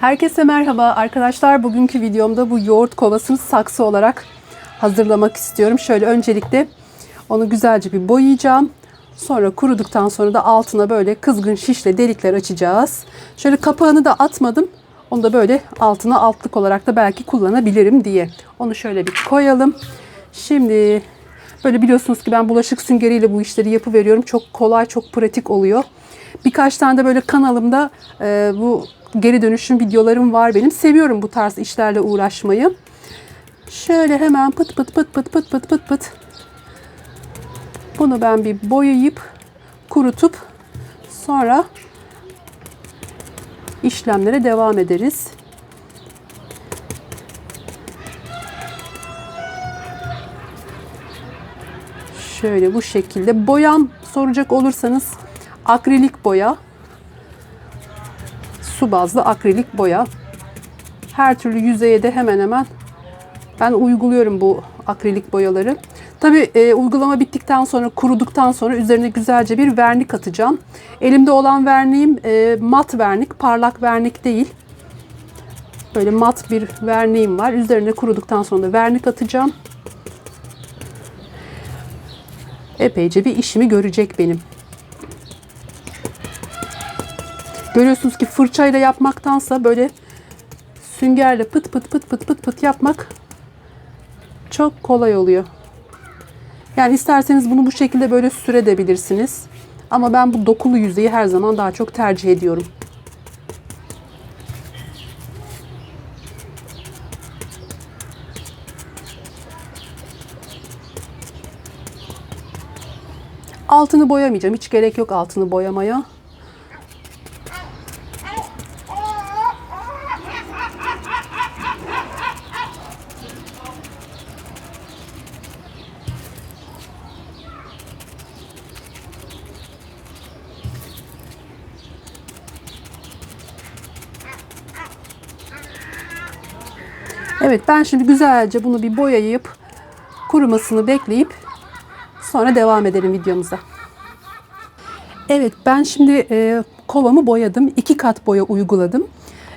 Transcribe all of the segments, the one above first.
Herkese merhaba arkadaşlar. Bugünkü videomda bu yoğurt kovasını saksı olarak hazırlamak istiyorum. Şöyle öncelikle onu güzelce bir boyayacağım. Sonra kuruduktan sonra da altına böyle kızgın şişle delikler açacağız. Şöyle kapağını da atmadım. Onu da böyle altına altlık olarak da belki kullanabilirim diye. Onu şöyle bir koyalım. Şimdi böyle biliyorsunuz ki ben bulaşık süngeriyle bu işleri yapıveriyorum. Çok kolay, çok pratik oluyor. Birkaç tane de böyle kanalımda e, bu geri dönüşüm videolarım var benim. Seviyorum bu tarz işlerle uğraşmayı. Şöyle hemen pıt pıt pıt pıt pıt pıt pıt pıt. Bunu ben bir boyayıp kurutup sonra işlemlere devam ederiz. Şöyle bu şekilde boyam soracak olursanız akrilik boya su bazlı akrilik boya. Her türlü yüzeye de hemen hemen ben uyguluyorum bu akrilik boyaları. Tabi e, uygulama bittikten sonra, kuruduktan sonra üzerine güzelce bir vernik atacağım. Elimde olan verniğim e, mat vernik, parlak vernik değil. Böyle mat bir verniğim var. Üzerine kuruduktan sonra da vernik atacağım. Epeyce bir işimi görecek benim. Görüyorsunuz ki fırçayla yapmaktansa böyle süngerle pıt pıt pıt pıt pıt pıt yapmak çok kolay oluyor. Yani isterseniz bunu bu şekilde böyle sürebilirsiniz. Ama ben bu dokulu yüzeyi her zaman daha çok tercih ediyorum. Altını boyamayacağım. Hiç gerek yok altını boyamaya. Evet ben şimdi güzelce bunu bir boyayıp kurumasını bekleyip sonra devam edelim videomuza. Evet ben şimdi e, kovamı boyadım. iki kat boya uyguladım.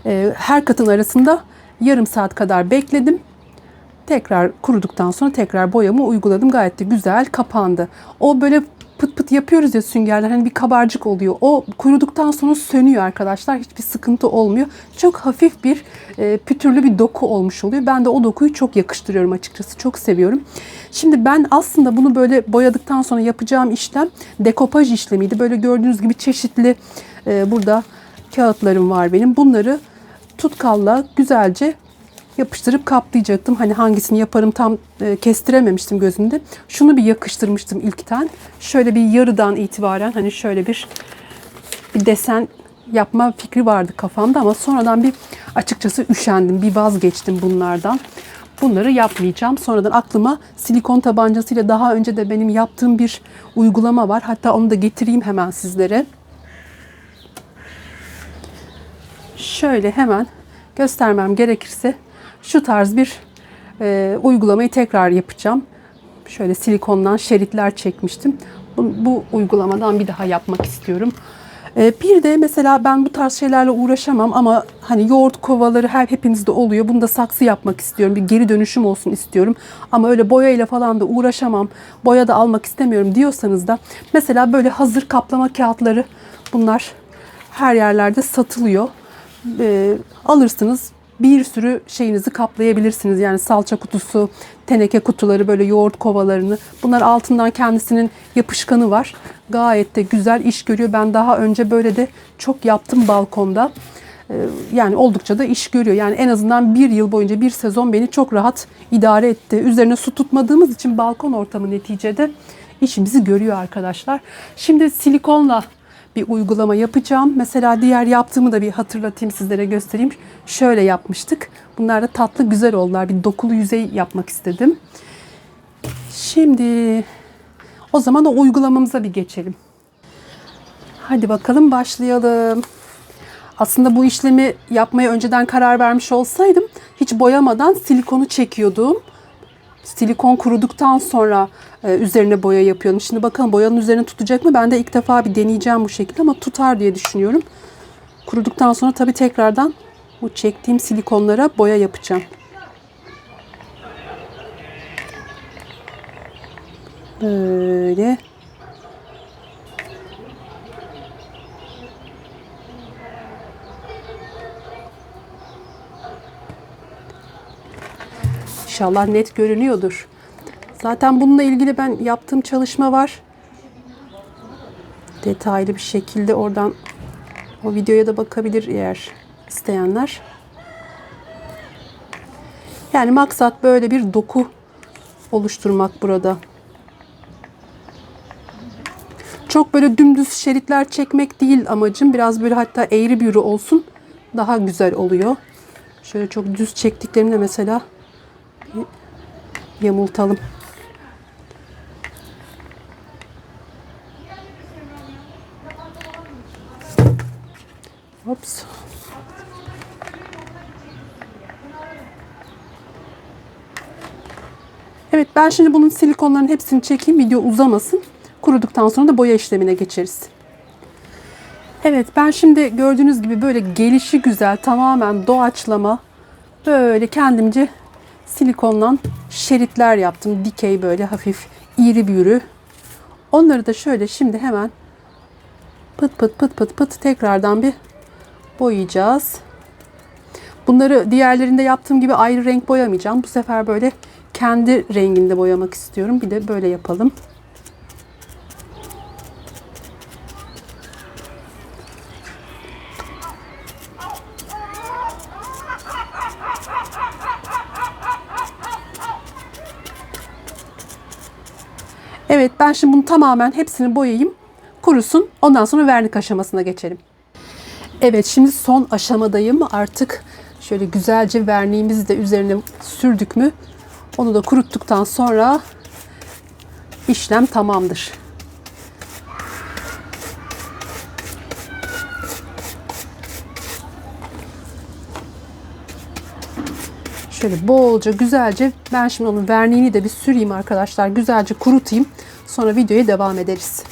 E, her katın arasında yarım saat kadar bekledim. Tekrar kuruduktan sonra tekrar boyamı uyguladım. Gayet de güzel kapandı. O böyle pıt pıt yapıyoruz ya süngerler hani bir kabarcık oluyor. O kuruduktan sonra sönüyor arkadaşlar. Hiçbir sıkıntı olmuyor. Çok hafif bir e, pütürlü bir doku olmuş oluyor. Ben de o dokuyu çok yakıştırıyorum açıkçası. Çok seviyorum. Şimdi ben aslında bunu böyle boyadıktan sonra yapacağım işlem dekopaj işlemiydi. Böyle gördüğünüz gibi çeşitli e, burada kağıtlarım var benim. Bunları tutkalla güzelce yapıştırıp kaplayacaktım. Hani hangisini yaparım tam e, kestirememiştim gözümde. Şunu bir yakıştırmıştım ilkten. Şöyle bir yarıdan itibaren hani şöyle bir bir desen yapma fikri vardı kafamda ama sonradan bir açıkçası üşendim. Bir vazgeçtim bunlardan. Bunları yapmayacağım. Sonradan aklıma silikon tabancasıyla daha önce de benim yaptığım bir uygulama var. Hatta onu da getireyim hemen sizlere. Şöyle hemen göstermem gerekirse şu tarz bir e, uygulamayı tekrar yapacağım. Şöyle silikondan şeritler çekmiştim. Bu, bu uygulamadan bir daha yapmak istiyorum. E, bir de mesela ben bu tarz şeylerle uğraşamam ama hani yoğurt kovaları her hepinizde oluyor. Bunda saksı yapmak istiyorum. Bir geri dönüşüm olsun istiyorum. Ama öyle boya ile falan da uğraşamam. Boya da almak istemiyorum diyorsanız da mesela böyle hazır kaplama kağıtları bunlar her yerlerde satılıyor. E, alırsınız bir sürü şeyinizi kaplayabilirsiniz. Yani salça kutusu, teneke kutuları, böyle yoğurt kovalarını. Bunlar altından kendisinin yapışkanı var. Gayet de güzel iş görüyor. Ben daha önce böyle de çok yaptım balkonda. Ee, Yani oldukça da iş görüyor. Yani en azından bir yıl boyunca bir sezon beni çok rahat idare etti. Üzerine su tutmadığımız için balkon ortamı neticede işimizi görüyor arkadaşlar. Şimdi silikonla bir uygulama yapacağım. Mesela diğer yaptığımı da bir hatırlatayım sizlere göstereyim. Şöyle yapmıştık. Bunlar da tatlı güzel oldular. Bir dokulu yüzey yapmak istedim. Şimdi o zaman o uygulamamıza bir geçelim. Hadi bakalım başlayalım. Aslında bu işlemi yapmaya önceden karar vermiş olsaydım hiç boyamadan silikonu çekiyordum. Silikon kuruduktan sonra e, üzerine boya yapıyorum. Şimdi bakalım boyanın üzerine tutacak mı? Ben de ilk defa bir deneyeceğim bu şekilde ama tutar diye düşünüyorum. Kuruduktan sonra tabii tekrardan bu çektiğim silikonlara boya yapacağım. Böyle. İnşallah net görünüyordur. Zaten bununla ilgili ben yaptığım çalışma var. Detaylı bir şekilde oradan o videoya da bakabilir eğer isteyenler. Yani maksat böyle bir doku oluşturmak burada. Çok böyle dümdüz şeritler çekmek değil amacım. Biraz böyle hatta eğri büğrü olsun. Daha güzel oluyor. Şöyle çok düz çektiklerimde mesela yamultalım. Ops. Evet ben şimdi bunun silikonların hepsini çekeyim video uzamasın. Kuruduktan sonra da boya işlemine geçeriz. Evet ben şimdi gördüğünüz gibi böyle gelişi güzel tamamen doğaçlama böyle kendimce silikondan şeritler yaptım. Dikey böyle hafif iri büğrü. Onları da şöyle şimdi hemen pıt pıt pıt pıt pıt tekrardan bir boyayacağız. Bunları diğerlerinde yaptığım gibi ayrı renk boyamayacağım. Bu sefer böyle kendi renginde boyamak istiyorum. Bir de böyle yapalım. Evet ben şimdi bunu tamamen hepsini boyayayım. Kurusun. Ondan sonra vernik aşamasına geçelim. Evet şimdi son aşamadayım. Artık şöyle güzelce verniğimizi de üzerine sürdük mü onu da kuruttuktan sonra işlem tamamdır. Şöyle bolca güzelce ben şimdi onun verniğini de bir süreyim arkadaşlar. Güzelce kurutayım. Sonra videoya devam ederiz.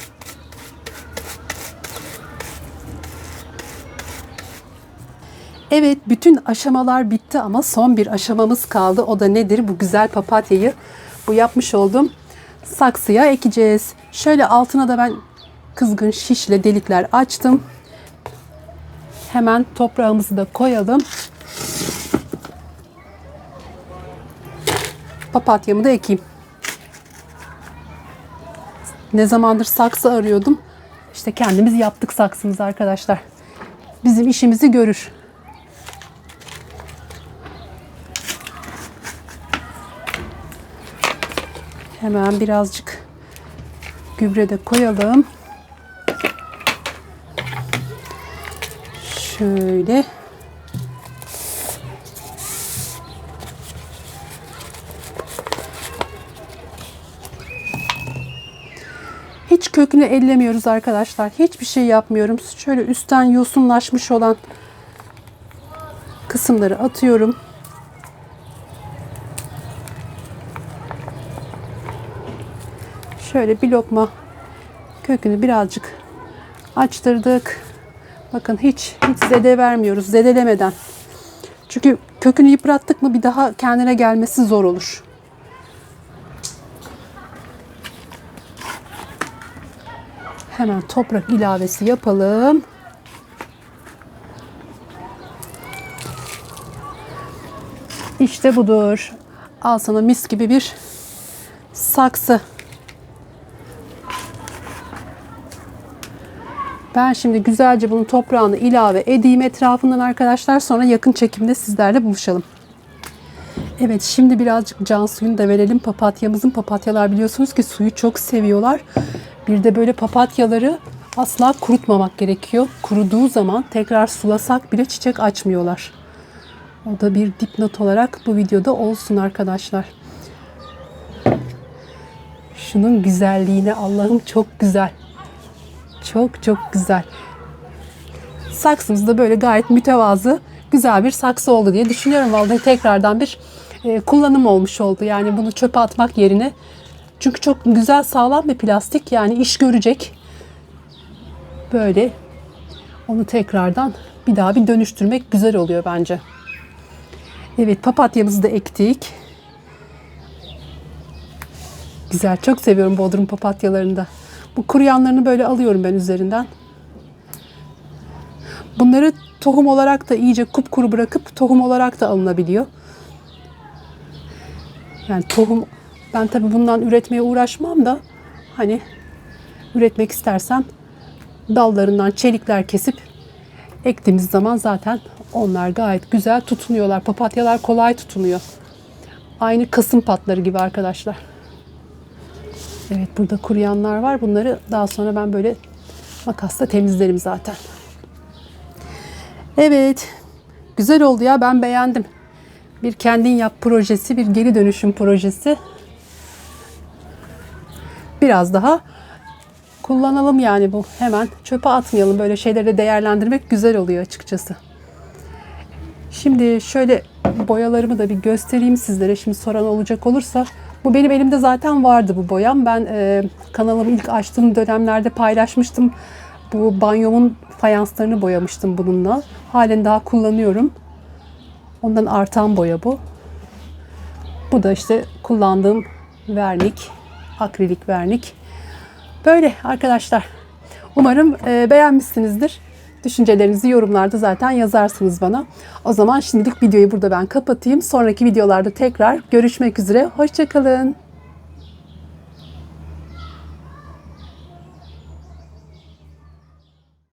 Evet bütün aşamalar bitti ama son bir aşamamız kaldı. O da nedir? Bu güzel papatyayı bu yapmış olduğum saksıya ekeceğiz. Şöyle altına da ben kızgın şişle delikler açtım. Hemen toprağımızı da koyalım. Papatyamı da ekeyim. Ne zamandır saksı arıyordum. İşte kendimiz yaptık saksımızı arkadaşlar. Bizim işimizi görür. Hemen birazcık gübre de koyalım. Şöyle. Kökünü ellemiyoruz arkadaşlar. Hiçbir şey yapmıyorum. Şöyle üstten yosunlaşmış olan kısımları atıyorum. Şöyle bir lokma kökünü birazcık açtırdık. Bakın hiç hiç zede vermiyoruz zedelemeden. Çünkü kökünü yıprattık mı bir daha kendine gelmesi zor olur. Hemen toprak ilavesi yapalım. İşte budur. Al sana mis gibi bir saksı. Ben şimdi güzelce bunun toprağını ilave edeyim etrafından arkadaşlar. Sonra yakın çekimde sizlerle buluşalım. Evet şimdi birazcık can suyunu da verelim papatyamızın. Papatyalar biliyorsunuz ki suyu çok seviyorlar. Bir de böyle papatyaları asla kurutmamak gerekiyor. Kuruduğu zaman tekrar sulasak bile çiçek açmıyorlar. O da bir dipnot olarak bu videoda olsun arkadaşlar. Şunun güzelliğine Allah'ım çok güzel. Çok çok güzel. Saksımız da böyle gayet mütevazı, güzel bir saksı oldu diye düşünüyorum. Vallahi tekrardan bir e, kullanım olmuş oldu. Yani bunu çöpe atmak yerine çünkü çok güzel sağlam bir plastik yani iş görecek. Böyle onu tekrardan bir daha bir dönüştürmek güzel oluyor bence. Evet papatyamızı da ektik. Güzel. Çok seviyorum Bodrum papatyalarını da. Bu kuruyanlarını böyle alıyorum ben üzerinden. Bunları tohum olarak da iyice kupkuru bırakıp tohum olarak da alınabiliyor. Yani tohum ben tabii bundan üretmeye uğraşmam da hani üretmek istersen dallarından çelikler kesip ektiğimiz zaman zaten onlar gayet güzel tutunuyorlar. Papatyalar kolay tutunuyor. Aynı kasım patları gibi arkadaşlar. Evet burada kuruyanlar var. Bunları daha sonra ben böyle makasla temizlerim zaten. Evet. Güzel oldu ya ben beğendim. Bir kendin yap projesi, bir geri dönüşüm projesi. Biraz daha kullanalım yani bu. Hemen çöpe atmayalım. Böyle şeyleri de değerlendirmek güzel oluyor açıkçası. Şimdi şöyle boyalarımı da bir göstereyim sizlere. Şimdi soran olacak olursa. Bu benim elimde zaten vardı bu boyam. Ben e, kanalımı ilk açtığım dönemlerde paylaşmıştım. Bu banyomun fayanslarını boyamıştım bununla. Halen daha kullanıyorum. Ondan artan boya bu. Bu da işte kullandığım vernik, akrilik vernik. Böyle arkadaşlar. Umarım e, beğenmişsinizdir. Düşüncelerinizi yorumlarda zaten yazarsınız bana. O zaman şimdilik videoyu burada ben kapatayım. Sonraki videolarda tekrar görüşmek üzere. Hoşçakalın.